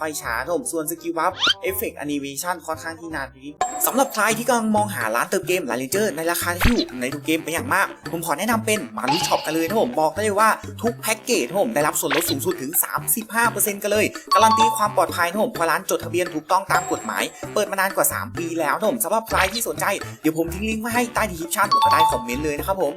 ค่อยช้าครับผมส่วนสกิลบัฟเอฟเฟกต์แอนิเมชันค่อนข้างที่นานนิดสำหรับใครที่กำลังมองหาร้านเติมเกมหลายเลนเจอร์ในราคาที่ถูกในทุกเกมเป็นอย่างมาก ผมขอแนะนำเป็นมารุช็อปกันเลยนะผมบอกได้เลยว่าทุกแพ็กเกจนะผมได้รับส่วนลดสูงสุดถึง 35%กันเลย การันตีความปลอดภัยนะผมเพราะร้านจดทะเบียนถูกต้องตามกฎหมาย เปิดมานานกว่า 3 ปีแล้วนะผมสำหรับใครที่สนใจเดี๋ยวผมทิ้งลิงก์ไว้ให้ใต้ดีคริปชั่นหรือใต้คอมเมนต์เลยนะครับผม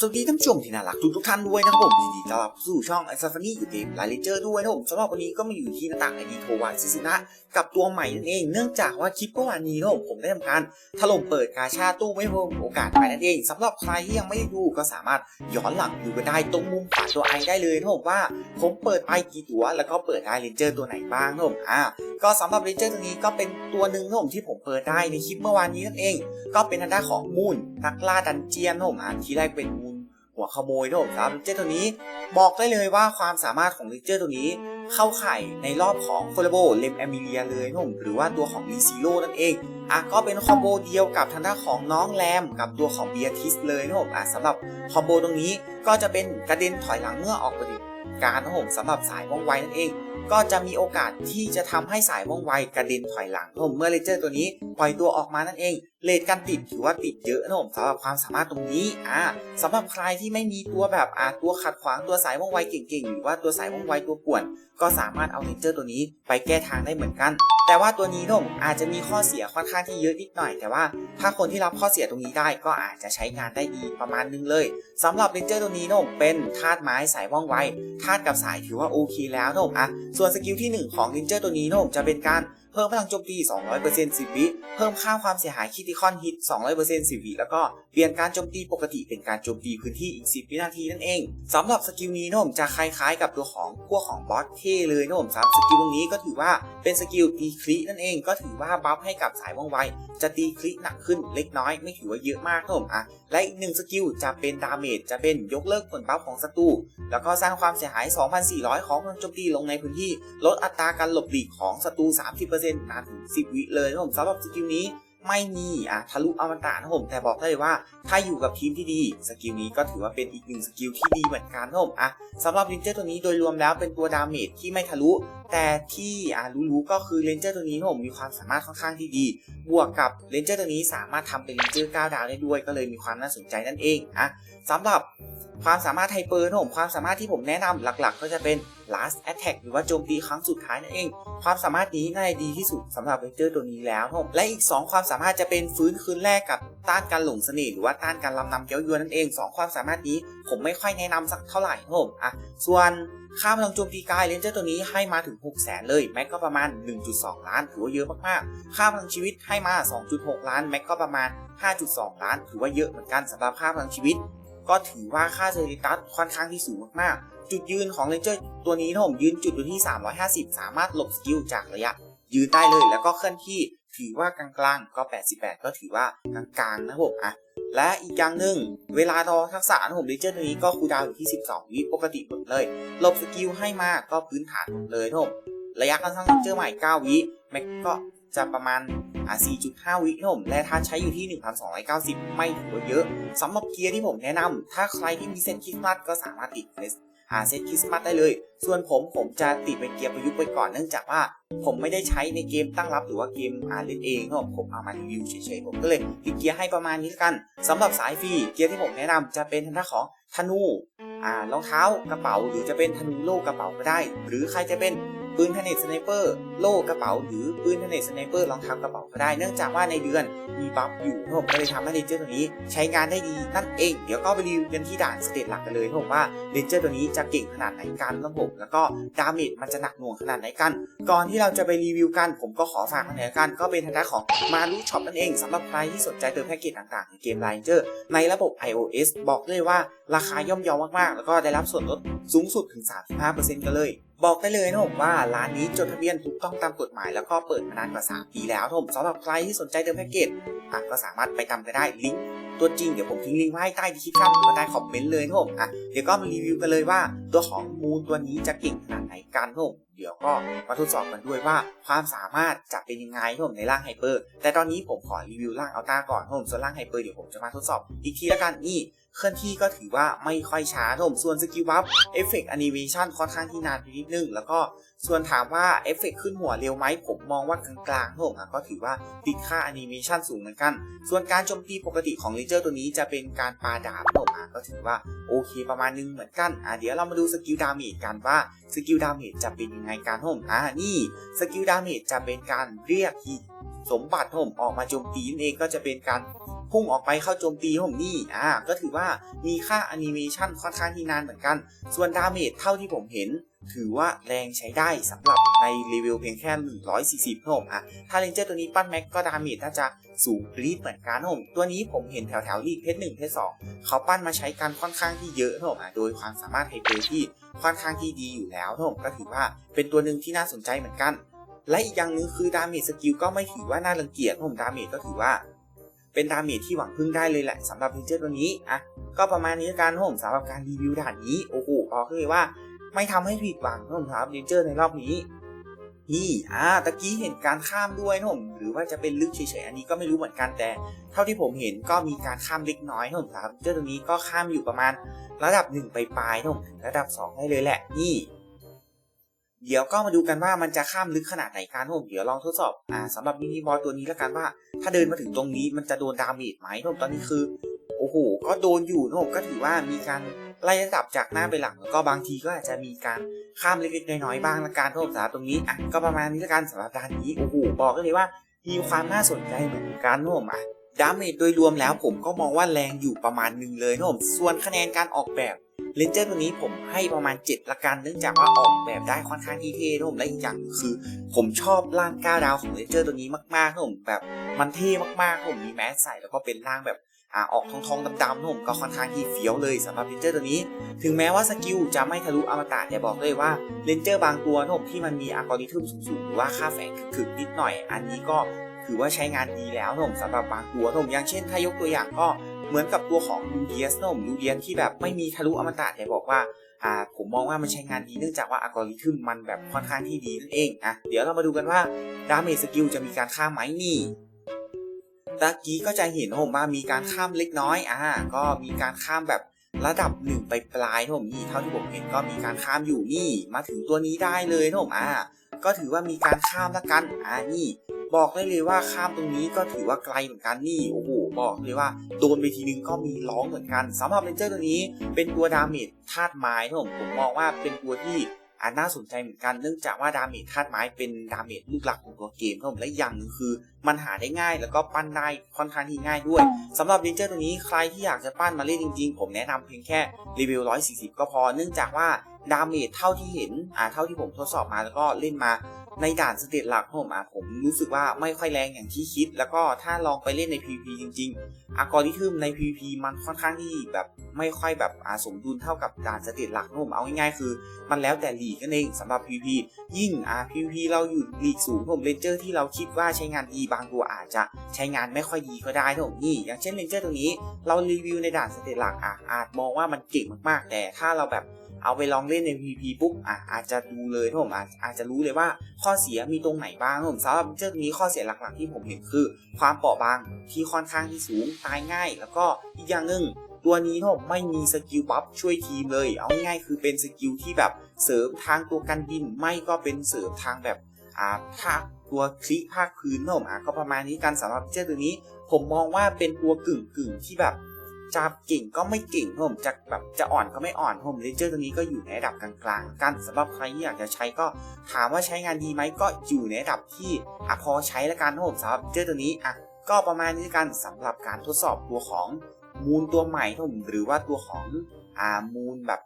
สวัสดีท่านผู้ชมที่น่ารักทุกทุกท่านด้วยนะครับผมยินดีต้อนรับสู่ช่องไอซัฟนี่อยู่เกมไลเลเจอร์ด้วยนะผมสำหรับวันนี้ก็มาอยู่ที่หน้าต่างไอดีโทวายซิซินะกับตัวใหม่นั่นเอง เนื่องจากว่าคลิปเมื่อวานนี้นะผมผมได้ทำการถล่มเปิดกาชาตู้ไม่เพิ่มโอกาสไปนั่นเองสำหรับใครที่ยังไม่ได้ดูก็สามารถย้อนหลังดูกันได้ตรงมุมขวาตัวไอได้เลยนะผมว่า ผมเปิดไปกี่ตัว แล้วก็เปิดได้เลนเจอร์ตัวไหนบ้างนะผมอ่าก็สำหรับเลนเจอร์ตัวนี้ก็เป็นตัวหนึ่งนะผมที่ผมเปิดได้ในคลิปเมื่อวานนี้นั่นเอง ก็เป็นทางด้านของมูนนักล่าดันเจียนนะผมอ่าที่แรกเป็นมูน หัวขโมยนะผมครับลิเจอร์ตัวนี้ บอกได้เลยว่าความสามารถของลิเจอร์ตัวนี้ เข้าไข่ในรอบของโคลโบเลมแอมิเลียเลยนผมหรือว่าตัวของลีซิโร่นั่นเองอะก็เป็นคอมโบเดียวกับทางด้านของน้องแรมกับตัวของเบียทิสเลยนะผมอะสำหรับคอมโบตรงนี้ก็จะเป็นกระเด็นถอยหลังเมื่อออกปฏิ การนะผมสำหรับสายว่องไวนั่นเอง ก็จะมีโอกาสที่จะทำให้สายว่องไวกระเด็นถอยหลังนะผมเมื่อเลเจอร์ตัวนี้ปล่อยตัวออกมานั่นเองเลทการติดถือว่าติดเยอะนะผมสำหรับความสามารถตรงนี้อ่าสำหรับใครที่ไม่มีตัวแบบอ่าตัวขัดขวางตัวสายว่องไวเก่งๆหรือว่าตัวสายว่องไวตัวป่วน ก็สามารถเอาเลนเจอร์ตัวนี้ไปแก้ทางได้เหมือนกัน แต่ว่าตัวนี้นะผมอาจจะมีข้อเสียค่อนข้างที่เยอะนิดหน่อย แต่ว่าถ้าคนที่รับข้อเสียตรงนี้ได้ก็อาจจะใช้งานได้ดีประมาณนึงเลยสำหรับเลนเจอร์ตัวนี้นะผมเป็นธาตุไม้สายว่องไวธาตุกับสายถือว่าโอเคแล้วนะผมอะส่วนสกิลที่หนึ่งของนินเจอร์ตัวนี้นะผมจะเป็นการ เพิ่มพลังโจมตี 200% 10วิ เพิ่มค่าความเสียหายคิติคอนฮิต 200% 10วิ แล้วก็เปลี่ยนการโจมตีปกติเป็นการโจมตีพื้นที่อีก 10 วินาทีนั่นเองสำหรับสกิลนี้นะผมจะคล้ายๆ กับตัวของพวกของบอสเท่เลยนะผมครับสกิลตรงนี้ก็ถือว่าเป็นสกิลตีคลินั่นเองก็ถือว่าบัฟให้กับสายว่องไว จะตีคลิหนักขึ้นเล็กน้อยไม่ถือว่าเยอะมากนะผมอะและอีกหนึ่งสกิลจะเป็นดาเมจจะเป็นยกเลิกผลบัฟของศัตรูแล้วก็สร้างความเสียหาย 2,400 ของพลังโจมตีลงในพื้นที่ลดอัตราการหลบหลีกของศัตรู 30%นานถึง10 วิเลยนะผมสำหรับสกิลนี้ไม่มีอะทะลุอมตะนะผมแต่บอกได้เลยว่า ถ้าอยู่กับทีมที่ดีสกิลนี้ก็ถือว่าเป็นอีกหนึ่งสกิลที่ดีเหมือนกันนะผมอะสำหรับเรนเจอร์ตัวนี้โดยรวมแล้วเป็นตัวดาเมจที่ไม่ทะลุ แต่ที่อ่ารู้ๆก็คือเรนเจอร์ตัวนี้นะผมมีความสามารถค่อนข้างที่ดี บวกกับเรนเจอร์ตัวนี้สามารถทำเป็นเรนเจอร์9ดาวได้ด้วยก็เลยมีความน่าสนใจนั่นเองอะสำหรับ ความสามารถไฮเปอร์นะผมความสามารถที่ผมแนะนำหลักๆ ก็จะเป็น last attack หรือว่าโจมตีครั้งสุดท้ายนั่นเอง ความสามารถนี้น่าจะดีที่สุดสำหรับเรนเจอร์ตัวนี้แล้วนะผมและอีก 2 ความสามารถจะเป็นฟื้นคืนแรกกับต้านการหลงเสน่ห์หรือว่าต้านการลำนำเกี้ยวยวนนั่นเอง 2 ความสามารถนี้ผมไม่ค่อยแนะนำสักเท่าไหร่นะผมอะส่วนค่าพลังโจมตีกายเรนเจอร์ตัวนี้ให้มาถึง 6 0 0 0 0 เลยแม็กก็ประมาณ 1.2 ล้านถือว่าเยอะมากๆ ค่าพลังชีวิตให้มา 2.6 ล้านแม็กก็ประมาณ 5.2 ล้านถือว่าเยอะเหมือนกันสำหรับค่าพลังชีวิต ก็ถือว่าค่าเซอร์ติตัสค่อนข้างที่สูงมากๆ จุดยืนของเรนเจอร์ตัวนี้นะผมยืนจุดอยู่ที่ 350 สามารถหลบสกิลจากระยะ ยืนได้เลยแล้วก็เคลื่อนที่ถือว่ากลางๆก็ 88 ก็ถือว่ากลางๆนะผมอะและอีกอย่างหนึ่ง เวลารอทักษะนะผมเรนเจอร์ตัวนี้ก็คูดาวอยู่ที่ 12 วิปกติหมดเลยหลบสกิลให้มาก็พื้นฐานหมดเลยนะผมระยะการสร้างเรนเจอร์ใหม่ 9 วิแม็กก็จะประมาณ อ่า4.5 วินะผมและถ้าใช้อยู่ที่ 1,290 ไม่ถือว่าเยอะสำหรับเกียร์ที่ผมแนะนำถ้าใครที่มีเซตคริสต์มาสก็สามารถติดเซตอ่าเซตคริสต์มาสได้เลย ส่วนผมผมจะติดเป็นเกียร์ประยุกต์ไปก่อนเนื่องจากว่า ผมไม่ได้ใช้ในเกมตั้งรับหรือว่าเกมอ่าเล่นเองนะผมผมเอามารีวิวเฉยๆผมก็เลยติดเกียร์ให้ประมาณนี้กันสำหรับสายฟรีเกียร์ที่ผมแนะนำจะเป็นทางด้านของธนูอ่ารองเท้ากระเป๋า หรือจะเป็นธนูโล่กระเป๋าก็ได้ หรือใครจะเป็น ปืนเทเนตสไนเปอร์โล่กระเป๋า หรือปืนเทเนตสไนเปอร์รองเท้ากระเป๋าก็ได้เนื่องจากว่าในเดือนมีบัฟอยู่ผมก็เลยทำให้เรนเจอร์ตัวนี้ใช้งานได้ดีนั่นเอง เดี๋ยวก็ไปรีวิวกันที่ด่านสเตจหลักกันเลยผมว่าเรนเจอร์ตัวนี้จะเก่งขนาดไหนกันนะผมแล้วก็ดาเมจมันจะหนักหน่วงขนาดไหนกัน ก่อนที่เราจะไปรีวิวกัน ผมก็ขอฝากกันหน่อยกันก็เป็นทางด้านของมารุช็อปนั่นเองสำหรับใครที่สนใจเติมแพ็กเกจต่างๆในเกมไลน์เจอร์ในระบบ iOS บอกเลยว่าราคาย่อมเยาวมากๆ แล้วก็ได้รับส่วนลดสูงสุดถึง 35%กันเลยบอกได้เลยนะผมว่าร้านนี้จดทะเบียนถูกต้องตามกฎหมายแล้วก็เปิดมานานกว่า 3 ปีแล้วผมสำหรับใครที่สนใจเติมแพ็กเกจอะก็สามารถไปทำกันได้ลิงก์ตัวจริงเดี๋ยวผมทิ้งลิงก์ไว้ใต้คลิปชั่นหรือว่าใต้คอมเมนต์เลยนะผมอะเดี๋ยวก็มารีวิวกันเลยว่า ตัวของมูลตัวนี้จะเก่งขนาดไหนกันนะผม เดี๋ยวก็มาทดสอบกันด้วยว่าความสามารถจะเป็นยังไงนะผมในร่างไฮเปอร์แต่ตอนนี้ผมขอรีวิวร่างอัลต้าก่อนนะผมส่วนร่างไฮเปอร์เดี๋ยวผมจะมาทดสอบอีกทีละกันนี่เคลื่อนที่ก็ถือว่าไม่ค่อยช้านะผมส่วนสกิลบัฟเอฟเฟกต์แอนิเมชันค่อนข้างที่นานไปนิดนึงแล้วก็ส่วนถามว่าเอฟเฟกต์ขึ้นหัวเร็วไหมผมมองว่ากลางๆผมอะก็ถือว่าติดค่าแอนิเมชันสูงเหมือนกัน ส่วนการโจมตีปกติของเลเจอร์ตัวนี้จะเป็นการปาดาบผมก็ถือว่าโอเคประมาณนึงเหมือนกันอะเดี๋ยวเรามาดูสกิลดาเมจกันว่าสกิลดาเมจจะเป็นยังไงการท่มอ่านี่สกิลดาเมจจะเป็นการเรียกสมบัติท่มออกมาโจมตีนั่นเองก็จะเป็นการพุ่งออกไปเข้าโจมตีท่มนี่อ่าก็ถือว่ามีค่าแอนิเมชันค่อนข้างที่นานเหมือนกัน ส่วนดาเมจเท่าที่ผมเห็น ถือว่าแรงใช้ได้สำหรับในรีวิวเพียงแค่ 140นะผมอะถ้าเลนเจอร์ตัวนี้ปั้นแม็กก็ดาเมจน่าจะสูงรีดเหมือนกันผมตัวนี้ผมเห็นแถวแถวๆลีกเพชรหนึ่งเพชรสองเขาปั้นมาใช้กันค่อนข้างที่เยอะนะผมอะโดยความสามารถไฮเปอร์ที่ค่อนข้างที่ดีอยู่แล้วนะผมก็ถือว่าเป็นตัวหนึ่งที่น่าสนใจเหมือนกัน และอีกอย่างหนึงคือดาเมจสกิลก็ไม่ถือว่าน่ารังเกียจนะผมดาเมจก็ถือว่าเป็นดาเมจที่หวังพึ่งได้เลยแหละสำหรับเลนเจอร์ตัวนี้อะก็ประมาณนี้กันผมสำหรับการรีวิวด่านนี้โอ้โหบอกเลยว่า ไม่ทำให้ผิดหวังนะผมครับเรนเจอร์ในรอบนี้นี่อ่าตะกี้เห็นการข้ามด้วยนะผมหรือว่าจะเป็นลึกเฉยๆอันนี้ก็ไม่รู้เหมือนกันแต่ เท่าที่ผมเห็นก็มีการข้ามเล็กน้อยนะผมครับเจ้าตัวนี้ก็ข้ามอยู่ประมาณระดับหนึ่งไปปลายนะผมระดับสองได้เลยแหละนี่ เดี๋ยวก็มาดูกันว่ามันจะข้ามลึกขนาดไหนกันนะผมเดี๋ยวลองทดสอบอ่าสำหรับมินิบอสตัวนี้แล้วกันว่า ถ้าเดินมาถึงตรงนี้มันจะโดนดาเมจไหมนะผมตอนนี้คือ อ้โห ก็โดนอยู่นะผมก็ถือว่ามีการไล่ระดับจากหน้าไปหลังแล้วก็บางทีก็อาจจะมีการข้ามเล็กๆน้อยๆบ้างละกันนะผมสำหรับตรงนี้อะก็ประมาณนี้ละกันสำหรับด้านนี้โอ้โหบอกเลยว่ามีความน่าสนใจเหมือนกันนะผมอะดาเมจโดยรวมแล้วผมก็มองว่าแรงอยู่ประมาณหนึ่งเลยนะผมส่วนคะแนนการออกแบบเลนเจอร์ตัวนี้ผมให้ประมาณ 7 ละกันเนื่องจากว่าออกแบบได้ค่อนข้างที่เท่นะผมและอีกอย่างคือ ผมชอบร่างก้าวดาวของเลนเจอร์ตัวนี้มากๆนะผมแบบมันเท่มากๆผมมีแมสใส่แล้วก็เป็นร่างแบบ อ่าออกทองทองๆดำๆนุ่มก็ค่อนข้างที่เฟี้ยวเลยสำหรับเลนเจอร์ตัวนี้ ถึงแม้ว่าสกิลจะไม่ทะลุอมตะแต่บอกเลยว่าเลนเจอร์บางตัวนุ่มที่มันมีอัลกอริทึมสูงๆหรือว่าค่าแฝงถึกๆนิดหน่อย อันนี้ก็ถือว่าใช้งานดีแล้วนุ่มสำหรับบางตัวนุ่มอย่างเช่นถ้ายกตัวอย่างก็เหมือนกับตัวของลูเดียสนุ่มลูเดียนที่แบบไม่มีทะลุอมตะแต่บอกว่าอ่าผมมองว่ามันใช้งานดีเนื่องจากว่าอัลกอริทึมมันแบบค่อนข้างที่ดีนั่นเองอะเดี๋ยวเรามาดูกันว่าดาเมจสกิลจะมีการข้ามไหมนี่ ตะกี้ก็จะเห็นผมว่ามีการข้ามเล็กน้อยอ่าก็มีการข้ามแบบระดับหนึ่งไปปลายนะผมนี่เท่าที่ผมเห็นก็มีการข้ามอยู่นี่มาถึงตัวนี้ได้เลยนะผมอ่าก็ถือว่ามีการข้ามละกันอ่านี่ บอกได้เลยว่าข้ามตรงนี้ก็ถือว่าไกลเหมือนกันนี่โอ้โหบอกเลยว่าโดนไปทีนึงก็มีร้องเหมือนกันสำหรับเรนเจอร์ตัวนี้เป็นตัวดาเมจธาตุไม้นะผมผมมองว่าเป็นตัวที่ อ่าน่าสนใจเหมือนกันเนื่องจากว่าดาเมจธาตุไม้เป็นดาเมจลูกหลักของตัวเกมครับผมและอีกอย่างหนึ่งคือ มันหาได้ง่ายแล้วก็ปั้นได้ค่อนข้างที่ง่ายด้วยสำหรับเรนเจอร์ตัวนี้ใครที่อยากจะปั้นมาเล่นจริงๆ ผมแนะนำเพียงแค่รีวิว 140 ก็พอ เนื่องจากว่าดาเมจเท่าที่เห็นอ่าเท่าที่ผมทดสอบมาแล้วก็เล่นมา ในด่านสเตจหลักผมอะผมรู้สึกว่าไม่ค่อยแรงอย่างที่คิด แล้วก็ถ้าลองไปเล่นใน PVP จริงๆอัลกอริทึมใน PVP มันค่อนข้างที่แบบไม่ค่อยแบบอาสมดุลเท่ากับด่านสเตจหลักนะผมเอาง่ายๆคือ มันแล้วแต่ลีกนั่นเองสำหรับ PVP ยิ่งอ่า PVP เราอยู่ลีกสูงผมเรนเจอร์ที่เราคิดว่าใช้งานดีบางตัวอาจจะใช้งานไม่ค่อยดีก็ได้ผมนี่ อย่างเช่นเรนเจอร์ตัวนี้ เรารีวิวในด่านสเตจหลักอะอาจมองว่ามันเก่งมากๆ แต่ถ้าเราแบบ เอาไปลองเล่นใน PVP ปุ๊บอะอาจจะดูเลยนผมอาจอาจจะรู้เลยว่าข้อเสียมีตรงไหนบ้างผมสำหรับเจ้าตัวนี้ข้อเสียหลักๆที่ผมเห็นคือ ความเปราะบางที่ค่อนข้างที่สูงตายง่าย แล้วก็อีกอย่างหนึ่งตัวนี้นผมไม่มีสกิลบัฟช่วยทีมเลย เอาง่ายคือเป็นสกิลที่แบบเสริมทางตัวกันดินไม่ก็เป็นเสริมทางแบบอ่าภาคตัวคลิกภาคพื้นนผมอะก็ประมาณนี้กันสำหรับเจ้าตัวนี้ ผมมองว่าเป็นตัวกึ่งกึ่งที่แบบ จะเก่งก็ไม่เก่งผมจะแบบจะอ่อนก็ไม่อ่อนผมเลนเจอร์ตัวนี้ก็อยู่ในระดับกลางๆกันสำหรับใครที่อยากจะใช้ก็ถามว่าใช้งานดีไหมก็อยู่ในระดับที่อะพอใช้ละกันผมสำหรับเลเจอร์ตัวนี้อะก็ประมาณนี้กันสำหรับการทดสอบตัวของมูลตัวใหม่ผมหรือว่าตัวของอ่ามูลแบบ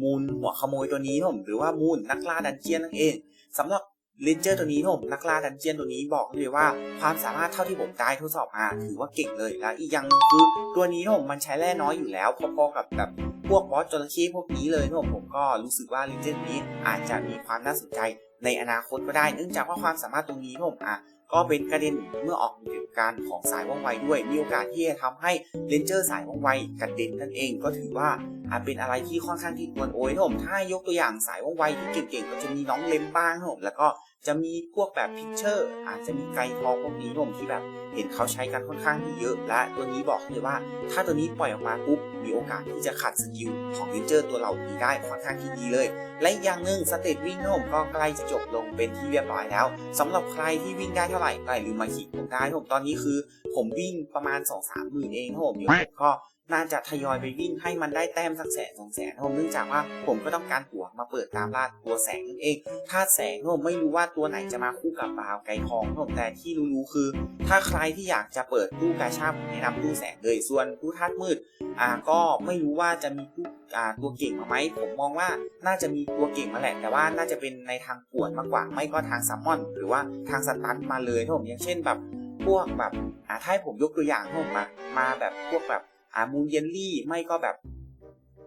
มูลหัวขโมยตัวนี้ผมหรือว่ามูลนักล่าดันเจียนนั่นเองสำหรับ เลนเจอร์ตัวนี้ผมนักล่าดันเจียนตัวนี้บอกเลยว่าความสามารถเท่าที่ผมได้ทดสอบมาถือว่าเก่งเลยและอีกอย่างนึงคือตัวนี้ผมมันใช้แร่น้อยอยู่แล้วพอๆกับแบบพวกบอสจระเข้พวกนี้เลยนะผมผมก็รู้สึกว่าเลนเจอร์นี้อาจจะมีความน่าสนใจในอนาคตก็ได้ เนื่องจากว่าความสามารถตรงนี้ผมอะ ก็เป็นกระเด็นเมื่อออกถึงการของสายว่องไวด้วย มีโอกาสที่จะทำให้เลนเจอร์สายว่องไวกระเด็นนั่นเองก็ถือว่าอาจเป็นอะไรที่ค่อนข้างที่ควรโอยนะผมถ้ายกตัวอย่างสายว่องไวที่เก่งๆก็จะมีน้องเลมบ้างนะผมแล้วก็ จะมีพวกแบบพิกเชอร์อาจจะมีไกลทองพวกนี้นะผมที่แบบเห็นเขาใช้กันค่อนข้างที่เยอะและตัวนี้บอกเลยว่า ถ้าตัวนี้ปล่อยออกมาปุ๊บมีโอกาสที่จะขัดสกิลของเลนเจอร์ตัวเหล่านี้ได้ค่อนข้างที่ดีเลย และอีกอย่างหนึ่งสเตตวิ่งนะผมก็ใกล้จะจบลงเป็นที่เรียบร้อยแล้วสำหรับใครที่วิ่งได้เท่าไหร่ก็อย่าลืมมาขีดผมได้นะผมตอนนี้คือ ผมวิ่งประมาณ2 3หมื่นเองนะผมเดี๋ยวผมก็ น่าจะทยอยไปวิ่งให้มันได้แต้มสักแสนสองแสนผมเนื่องจากว่าผมก็ต้องการหัวมาเปิดตามล่าตัวแสงนั่นเองธาตุแสงผมไม่รู้ว่าตัวไหนจะมาคู่กับบาวไกทองผมแต่ที่รู้ๆคือ ถ้าใครที่อยากจะเปิดตู้กาชาผมแนะนำตู้แสงเลยส่วนตู้ธาตุมืดอ่าก็ไม่รู้ว่าจะมีผู้อ่าตัวเก่งมาไหมผมมองว่าน่าจะมีตัวเก่งมาแหละแต่ว่าน่าจะเป็นในทางป่วนมากกว่าไม่ก็ทางซัมมอน หรือว่าทางสตันมาเลยผมอย่างเช่นแบบพวกแบบอ่าถ้าให้ผมยกตัวอย่างผมมามาแบบพวกแบบ อ่ามูนเยลลี่ไม่ก็แบบ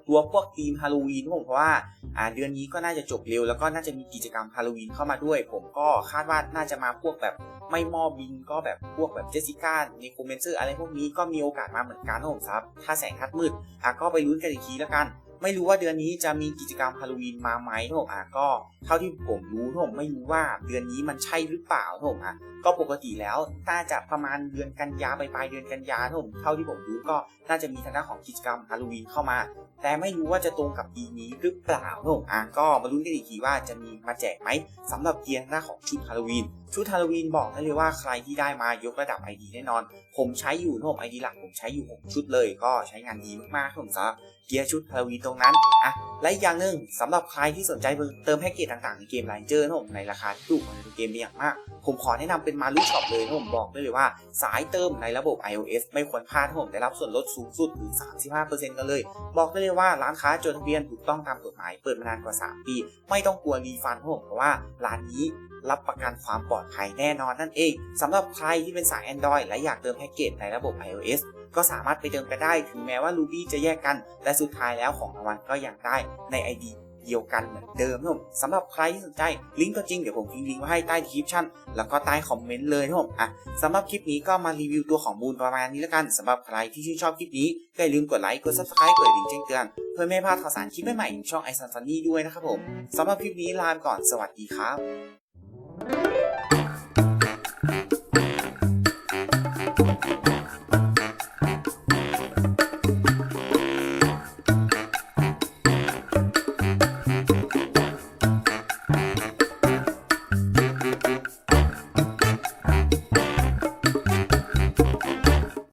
ตัวพวกทีมฮาโลวีนผมเพราะว่าอ่าเดือนนี้ก็น่าจะจบเร็วแล้วก็น่าจะมีกิจกรรมฮาโลวีนเข้ามาด้วย ผมก็คาดว่าน่าจะมาพวกแบบไม่มอบินก็แบบพวกแบบเจสสิก้าเนโคเมนเซอร์อะไรพวกนี้ก็มีโอกาสมาเหมือนกันนะผมครับ ถ้าแสงทัดมืดอะก็ไปลุ้นกันอีกทีแล้วกัน ไม่รู้ว่าเดือนนี้จะมีกิจกรรมฮาโลวีนมาไหมนะผมอะก็เท่าที่ผมรู้นะผมไม่รู้ว่าเดือนนี้มันใช่หรือเปล่านะผมอะก็ปกติแล้วน่าจะประมาณเดือนกันยาไปลายเดือนกันยานะผมเท่าที่ผมรู้ก็น่าจะมีทางด้านของกิจกรรมฮาโลวีนเข้ามา แต่ไม่รู้ว่าจะตรงกับปีนี้หรือเปล่านะผมอะก็มาลุ้นกันอีกทีว่าจะมีมาแจกไหมสำหรับเกียร์หน้าของชุดฮาโลวีนชุดฮาโลวีนบอกได้เลยว่าใครที่ได้มายกระดับ ID แน่นอน ผมใช้อยู่นผมไอดีหลักผมใช้อยู่ 6 ชุดเลย ก็ใช้งานดีมากๆผมสำหรับเกียร์ชุดฮาโลวีนตรงนั้นอะและอีกอย่างหนึ่งสำหรับใครที่สนใจเติมแพ็กเกจต่างๆในเกมไลน์เจอร์นะผมในราคาที่ถูกในเกมเป็นอย่างมาก ผมขอแนะนำเป็นมารุช็อปเลยนะผมบอกได้เลยว่า สายเติมในระบบ iOS ไม่ควรพลาดนะผมได้รับส่วนลดสูงสุดถึง 35%กันเลย บอกได้เลยว่าร้านค้าจดทะเบียนถูกต้องตามกฎหมายเปิดมานานกว่า 3 ปี ไม่ต้องกลัวรีฟันผมเพราะว่าร้านนี้ รับประกันความปลอดภัยแน่นอนนั่นเองสำหรับใครที่เป็นสาย Android และอยากเติมแพ็กเกจในระบบ iOS ก็สามารถไปเติมกันได้ถึงแม้ว่า Ruby จะแยกกัน แต่สุดท้ายแล้วของรางวัลก็ยังได้ใน ID เดียวกันเหมือนเดิมนะผมสำหรับใครที่สนใจลิงก์ตัวจริงเดี๋ยวผมทิ้งลิงก์ไว้ให้ใต้คริปชั่น แล้วก็ใต้คอมเมนต์เลยนะผมอะสำหรับคลิปนี้ก็มารีวิวตัวของมูลประมาณนี้แล้วกันสำหรับใครที่ชื่นชอบคลิปนี้ก็อย่าลืมกดไลค์กด subscribe กดกระดิ่งแจ้งเตือนเพื่อไม่พลาดข่าวสารคลิปใหม่ๆของช่องไอซันฟันนี่ด้วยนะครับผมสำหรับคลิปนี้ลาไปก่อนสวัสดีครับ Thank you.